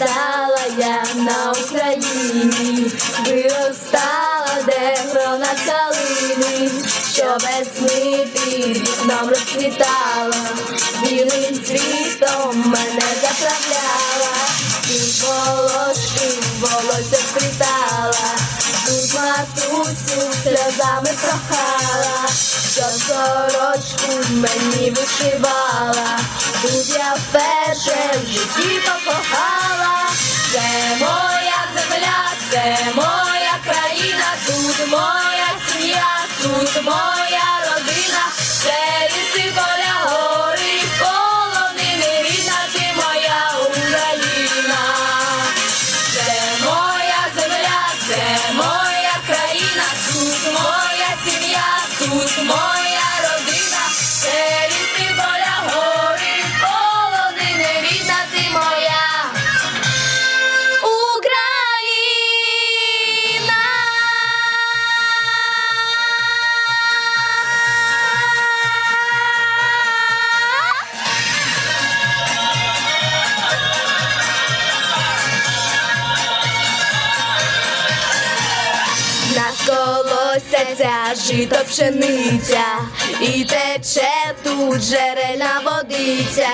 Виростала я на Україні, виростала, де грона калини, що весни під вікном розцвітала, білим цвітом мене заправляла, тут волошки волосся вплітала, тут матусю сльозами прохала, що сорочку мені вишивала, тут я вперше в житті покохала, це моя земля, це моя країна, тут моя сім'я, тут моя родина, це ліси поля, гори, tomorrow. Колосяться жито пшениця, і тече тут джерельна водиця,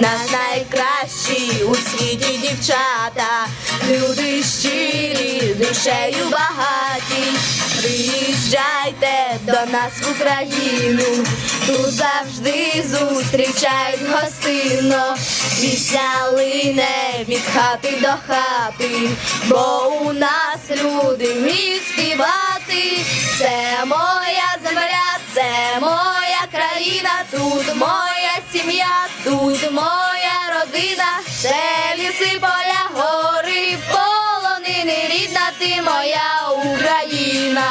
нас найкращі у світі дівчата, люди щирі, душею багаті. Приїжджайте до нас в Україну, тут завжди зустрічають гостинно, пісня лине від хати до хати, бо у нас люди вміють співати. Це моя земля, це моя країна, тут моя сім'я, тут моя родина, це ліси, поля, гори, полонини, рідна ти моя Україна.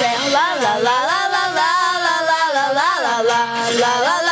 Це ла ла ла ла ла ла ла ла ла ла ла ла ла ла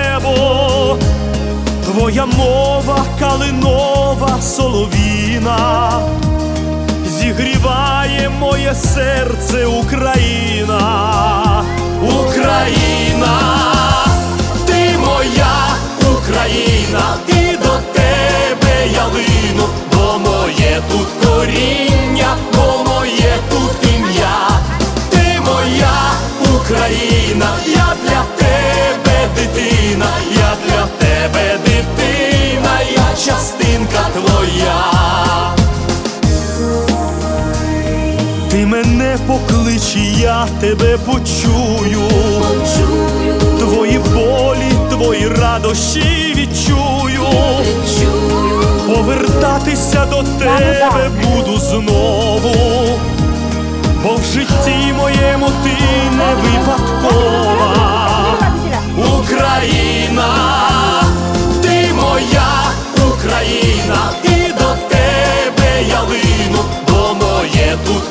твоя мова калинова соловіна, зігріває моє серце Україна, Україна, ти моя Україна, і до тебе я лину, бо моє тут коріння, Ти мене поклич, я тебе почую. Почую, Твої болі, твої радощі відчую. чую, Повертатися до тебе буду знову, бо в житті моєму ти не випадкова. Україна, ти моя Україна, і до тебе я лину, бо моє тут.